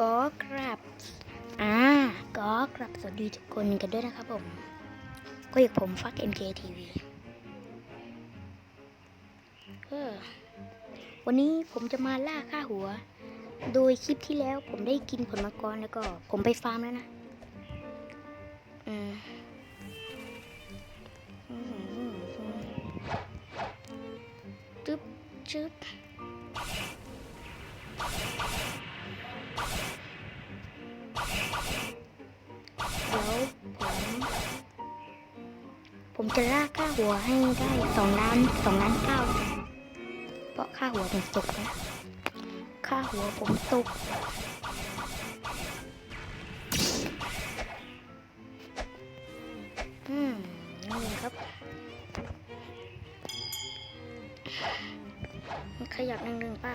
ก็ครับอ่าก็ครับสวัสดีทุกคนกันด้วยนะครับผม ก็อยากผมฟัก MKTV เออวันนี้ผมจะมาล่าค่าหัว โดยคลิปที่แล้วผมได้กินผลมังกรแล้วก็ผมไปฟาร์มแล้วนะ อืมจึ๊บจึ๊บ จะล่าค่าหัวให้ได้สองล้านสองล้านเก้าเพราะค่าหัวผมตกนะค่าหัวผมตกอืมนี่ครับ มันขยับหนึ่งหนึ่งเปล่า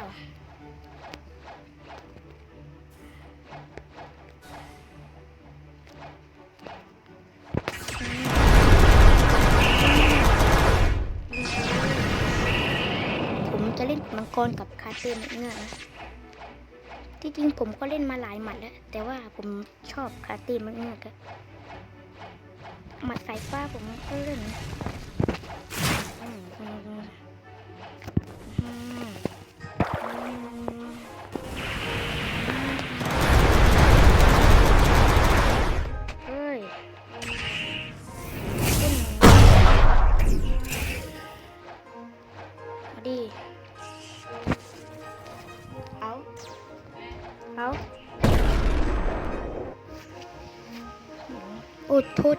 ล่นมังกรกับคาเต้นเงื่อนนะที่จริงผมก็เล่นมาหลายหมัดแล้วแต่ว่าผมชอบคาเต้นมันเงื่อนกันหมัดสายฟ้าผมก็เล่นอืม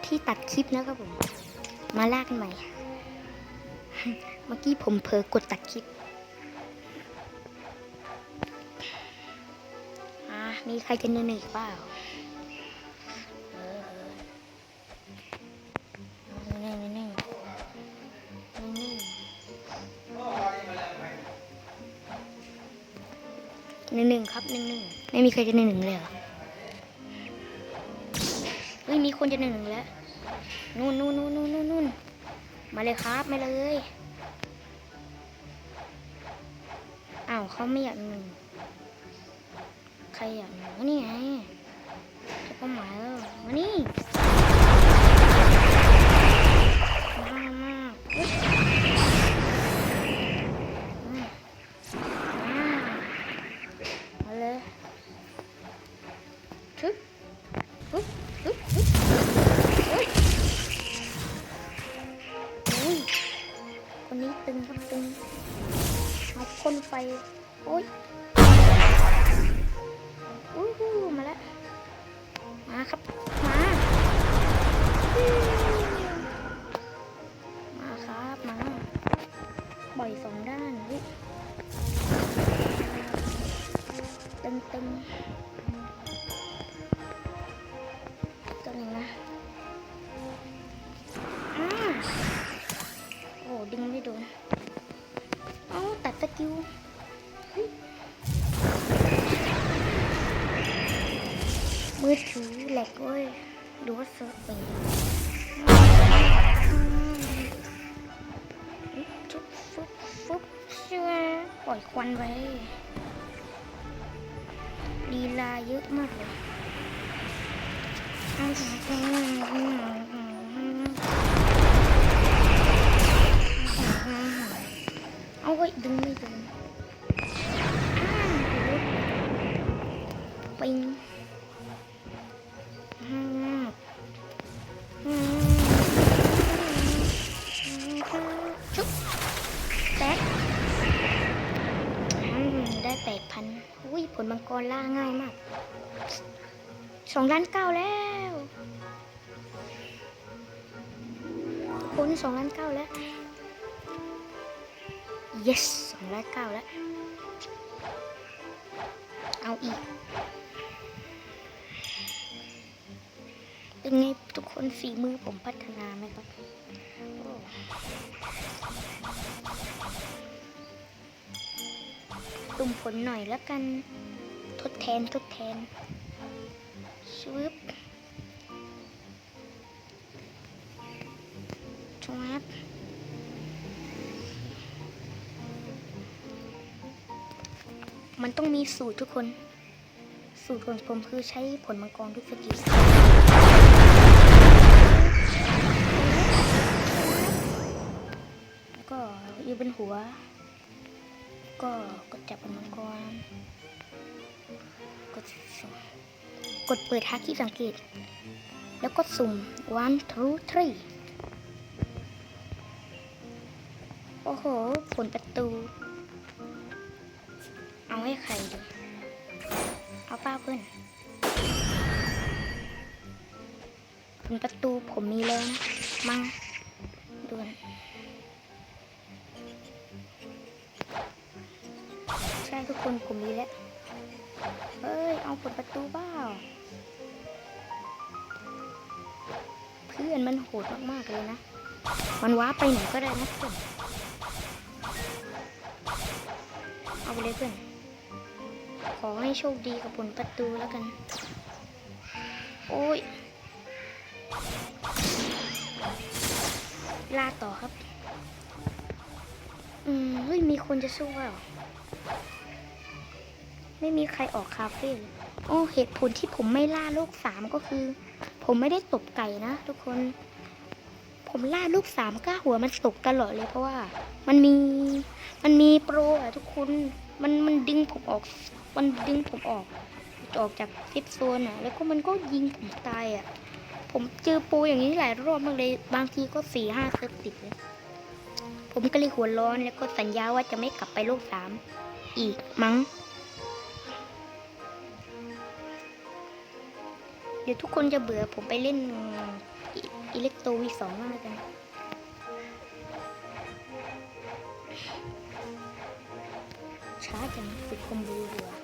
ที่ตัดคลิปนะครับผม มาลากกันใหม่ เมื่อกี้ผมเผลอกดตัดคลิปอ่ามีใครจะเนื้อหนึ่งอีกเปล่าหนึ่งหนึ่งหนึ่งหนึ่งครับหนึ่งหนึ่งไม่มีใครจะหนึ่งหนึ่งเลยเหรอ คนจะหนึ่งหนึ่งแล้วนู่นนู่นนู่นนู่นนู่นมาเลยครับมาเลยอ้าวเขาไม่อยากหนึ่งใครอยากหนึ่งนี่ไงจะเป้าหมายแล้วมานี่มามาเฮ้ยอืมามาเลยชึบปึ๊บ พ่นไฟ โอ้ยอู้หูมาแล้ว มาครับ มา มาครับ มาปล่อยสองด้านเตึงตึงตัว สกิลมือถือแหลกเว้ยดูว่าเซิร์ฟเป็นจุ๊บฟุบฟุบเชื่อปล่อยควันไว้ลีลาเยอะมากเลยเอาว ไว้ยดึงไม่โดนปิงชุบแตกอืมได้แปดพันอุ้ยผลมังกรล่าง่ายมากสองล้านเก้าแล้วคนสองล้านเก้าแล้ว yes สองล้านเก้าแล้ว เอาอีกเป็นไงทุกคนฝีมือผมพัฒนาไหมครับตุ่มผลหน่อยแล้วกัน ทดแทนทดแทนชึบชวับ มันต้องมีสูตรทุกคน สูตรของผมคือใช้ผลมังกรทุกสกิลแล้วก็ยืนบนหัว ก็กดจับผลมังกร กดสุ่มกดเปิดหาที่สังเกต แล้วก็สุ่ม one two three โอ้โหผลประตู เอาให้ใครดีเอาป้าเพื่อนผลประตูผมมีแล้วนะมาด่วนใช่ทุกคนผมมีแล้วเฮ้ย เอาผลประตูบ้าเพื่อนมันโหดมาก ๆ เลยนะ มันว้าไปไหนก็ได้นะเพื่อนเอาไปเลยเพื่อน อให้โชคดีกับผลประตูแล้วกัน โอ้ยล่าต่อครับ อืม เฮ้ย มีคนจะสู้เปล่าไม่มีใครออกคาเฟ่เลยโอ้เหตุผลที่ผมไม่ล่าโลกสามก็คือ ผมไม่ได้ตบไก่นะทุกคน ผมล่าลูกสามก้าหัวมันตกตลอดเลยเพราะว่า มันมี มันมีโปรอะทุกคน มันมันดึงผมออก มันดึงผมออก ออกจากเซฟโซนอะแล้วก็มันก็ยิงผมตายอะ ผมเจอปรอย่างนี้หลายรอบมากเลย บางทีก็สี่ห้าเซิร์ฟติดเลยผมก็เลยหัวร้อนแล้วก็สัญญาว่าจะไม่กลับไปโลกสามอีกมั้ง เดี๋ยวทุกคนจะเบื่อผมไปเล่นอิเล็กโตวีสองมากกันช้าจังฝึกคอมบูดีกว่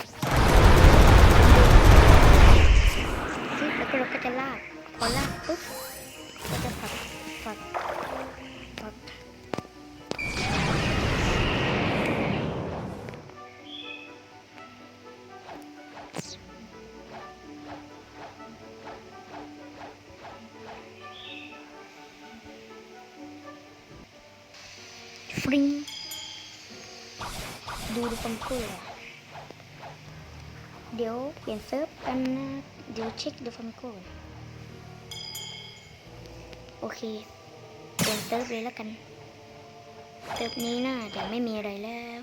ลี่ยนเซิร์ฟกันนะเดี๋ยวเช็คดูฟังก่อนโอเคเปลี่ยนเซิร์ฟเลยแล้วกันเซิร์ฟนี้น่าจะไม่มีอะไรแล้ว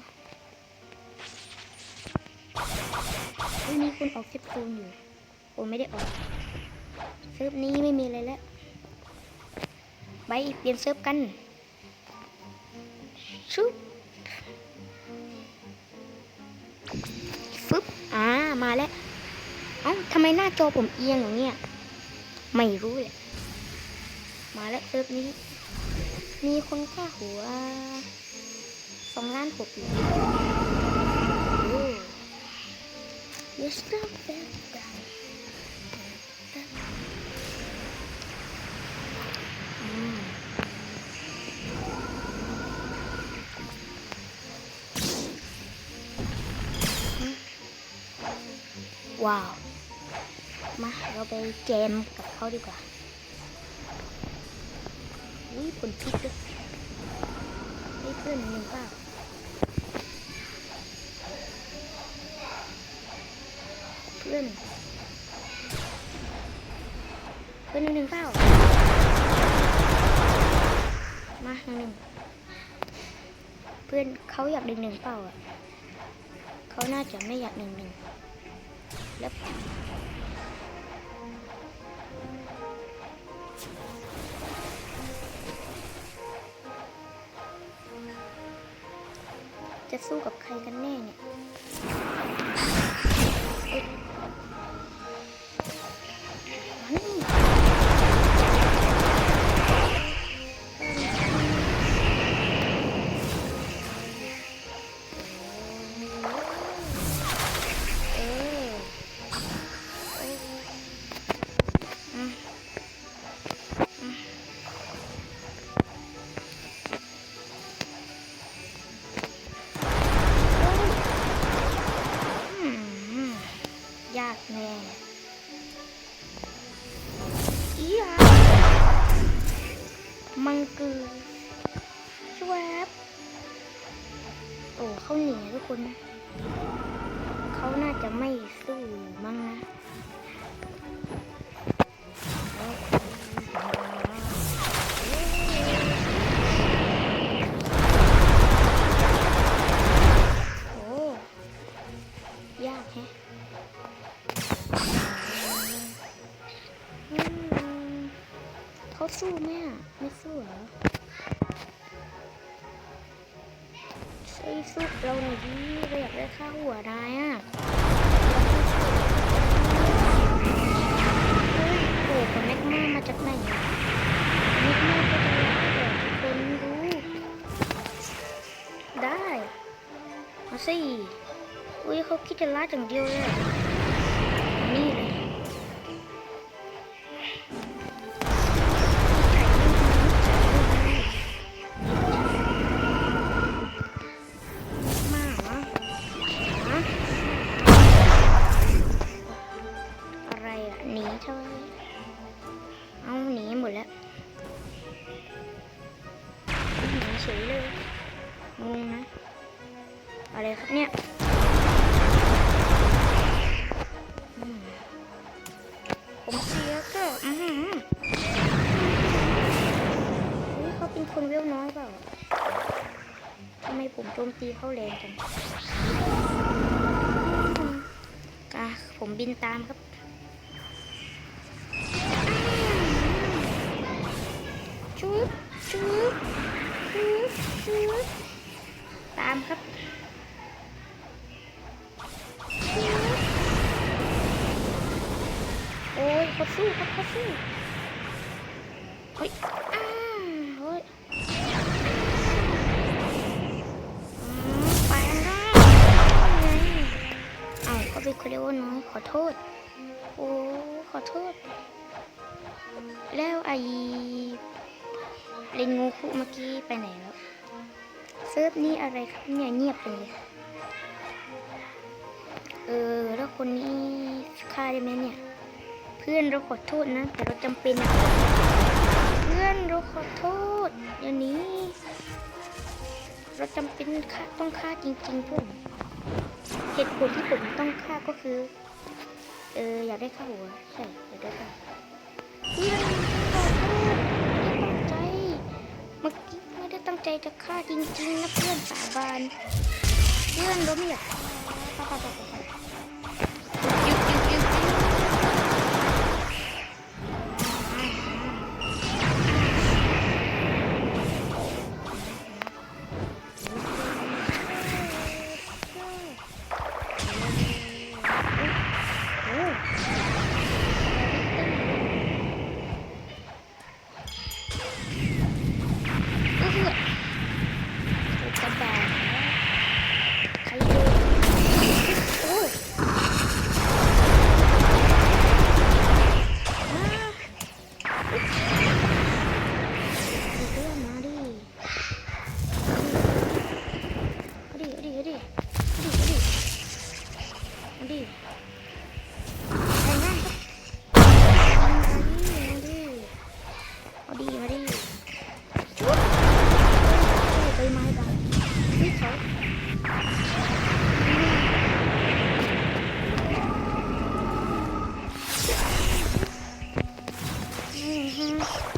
เฮ้ยมีคนออกเซฟโซนอยู่โอ้ไม่ได้ออกเซิร์ฟนี้ไม่มีอะไรแล้วไปเปลี่ยนเซิร์ฟกันชุบฟึบอ่ามาแล้ว อ้าทำไมหน้าจอผมเอียงอย่างเงี้ยไม่รู้เลยมาแล้วเซิร์ฟนี้ มีคนค่าหัวสองล้านหกอยู่โอ้ You're still very bright อืมว้าว เราไปเกมกับเขาดีกว่า อุ้ยผลพิษด้วยให้เพื่อนหนึ่งเปล่าเพื่อนเพื่อนหนึ่งหนึ่งเปล่ามาหนึ่งหนึ่งเพื่อนเขาอยากหนึ่งหนึ่งเปล่าอะเขาน่าจะไม่อยากหนึ่งหนึ่งแล้ว จะสู้กับใครกันแน่เนี่ย Batman. เขาสู้ไหมอะ ไม่สู้เหรอใช่สู้เราหน่อยดิเราอยากได้ค่าหัวนายอะเฮ้ยโอ้โหแม็กมามาจากไหนแม็กมาก็จะรักแต่คนรู้ได้ มาสิอุ้ยเขาคิดจะล่าอย่างเดียวเลย หนีเธอเอาหนีหมดแล้วหนีเฉยเลยงงนะ อะไรครับเนี่ยผมเสียก็อือเฮ้ยเขาเป็นคนเวลน้อยเปล่าทำไมผมโจมตีเขาแรงจังอืมอะผมบินตามครับ เขาสู้ครับเขาสู้เฮ้ยอ้าเฮ้ยไปแล้วไงอ้าวเขาเป็นคนเรียกว่าน้อยขอโทษ โอ้ขอโทษ แล้วไอเลนงูคุเมื่อกี้ไปไหนแล้วเซิร์ฟนี่อะไรครับเนี่ยเงียบไปเลยเออแล้วคนนี้ฆ่าได้ไหมเนี่ย เพื่อนเราขอโทษนะ แต่เราจำเป็นอะเพื่อนเราขอโทษอย่างนี้ เราจำเป็นฆ่าต้องฆ่าจริงๆเพื่อนเหตุผลที่ผมต้องฆ่าก็คือ เอออยากได้ข้าวหัวใช่อยากได้ข้าเพื่อนขอโทษไม่ตั้งใจเมื่อกี้ไม่ได้ตั้งใจจะฆ่าจริงๆนะเพื่อนสาบานเพื่อนล้มอย่าปะป อื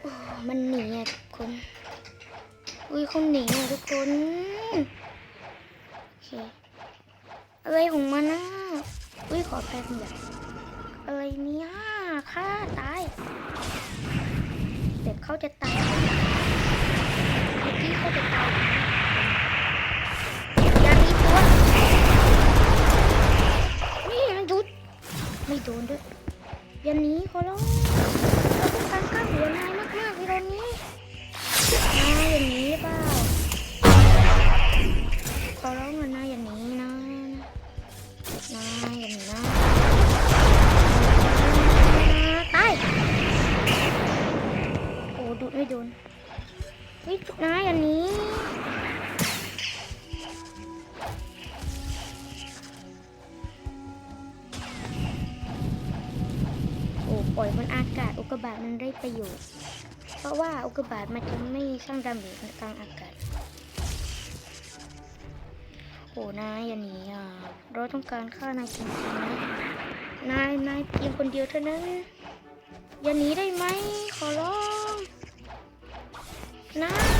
โอ้มันหนีอะทุกคน อุ้ยเขาหนีอะทุกคน โอเค อะไรของมันนะอุ้ยขอแพ้คุณแบบอะไรเนี่ยฆ่าตาย เด็กเขาจะตายเมื่อกี้เขาจะตายอย่ามีตัว นี่มันหยุด ไม่โดนด้วยยันนี้ขอร้องเราต้องการข้ามหัวนายมากๆในตอนนี้นายอย่างนี้เปล่าขอร้องเงินนายอย่างนี้ ประโยชน์ เพราะว่าอุกกาบาตมันจะไม่สร้างดาเมจกลางอากาศโอ้นายอย่าหนีอะเราต้องการฆ่านายจริงๆนะนายนายเพียงคนเดียวเท่านั้นอย่าหนีได้ไหมขอร้องนาย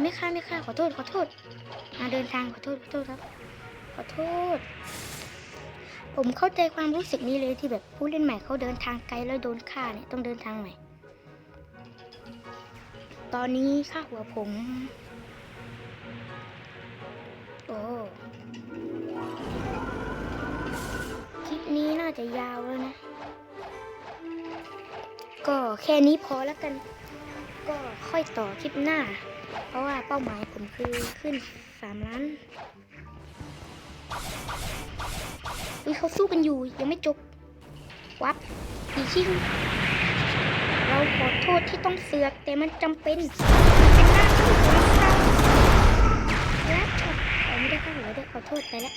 ไหมคะไม่ค่ะขอโทษขอโทษมาเดินทางขอโทษขอโทษครับ ขอโทษ ผมเข้าใจความรู้สึกนี้เลยที่แบบผู้เล่นใหม่เขาเดินทางไกลแล้วโดนฆ่าเนี่ยต้องเดินทางใหม่ ตอนนี้ค่าหัวผม โอ้คลิปนี้น่าจะยาวแล้วนะ ก็แค่นี้พอแล้วกัน ก็ค่อยต่อคลิปหน้า เพราะว่าเป้าหมายผมคือขึ้นสามล้านอุ้ยเขาสู้กันอยู่ยังไม่จบ วับอีชิงเราขอโทษที่ต้องเสือก แต่มันจำเป็นเป็นหน้าที่ของเราแล้วเอาไม่ได้ข้าหัวด้วยขอโทษไปแล้ว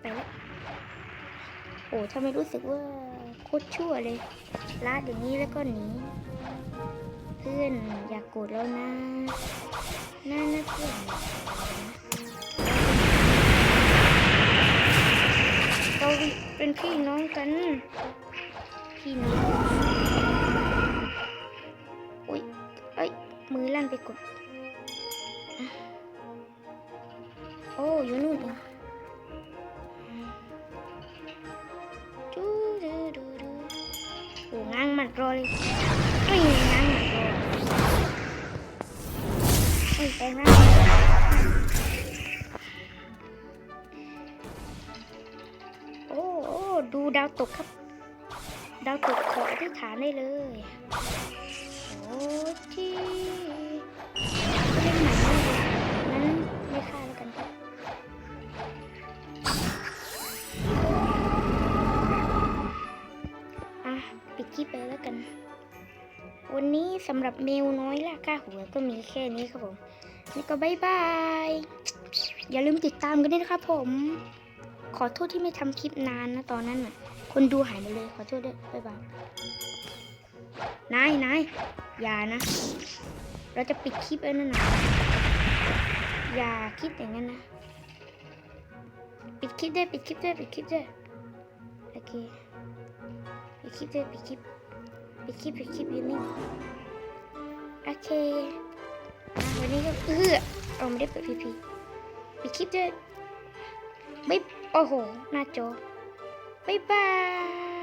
ไปแล้วโอ้ทำไมรู้สึกว่าโคตรชั่วเลยลาดอย่างนี้แล้วก็หนี พื่อนอย่ากโกรธแล้วนะน่านะเพื่อนเราเป็นพี่น้องกัน พี่น้องอุ้ยเอ้ยมือลั่นไปกดอะโอ้อยู่นู่นเองดูดูดูดูโอ้ง้างหมัดรอเลย เอ้ยแปลงร่างโอ้โอ้ดูดาวตกครับ ดาวตกขออธิษฐานได้เลย โอ้ที่เล่นหนังมากเลยงั้นไม่ฆ่าแล้วกันครับอะปิดคลิปไปแล้วกันวันนี้สำหรับเมลน้อยล่าค่าหัวก็มีแค่นี้ครับผม นี่ก็บายบาย อย่าลืมติดตามกันด้วยนะครับผม ขอโทษที่ไม่ทำคลิปนานนะตอนนั้นน่ะ คนดูหายไปเลย ขอโทษด้วยบายบาย นายนายอย่านะ เราจะปิดคลิปแล้วนะนะอย่าคิดอย่างนั้นนะ ปิดคลิปด้วยปิดคลิปด้วยปิดคลิปด้วยโอเคปิดคลิปด้วยปิดคลิปปิดคลิปปิดคลิปอยู่นี่โอเค วันนี้ก็เออเอาไม่ได้เปิดพีพีปิดคลิปด้วยไม่โอ้โห หน้าจอบ๊ายบาย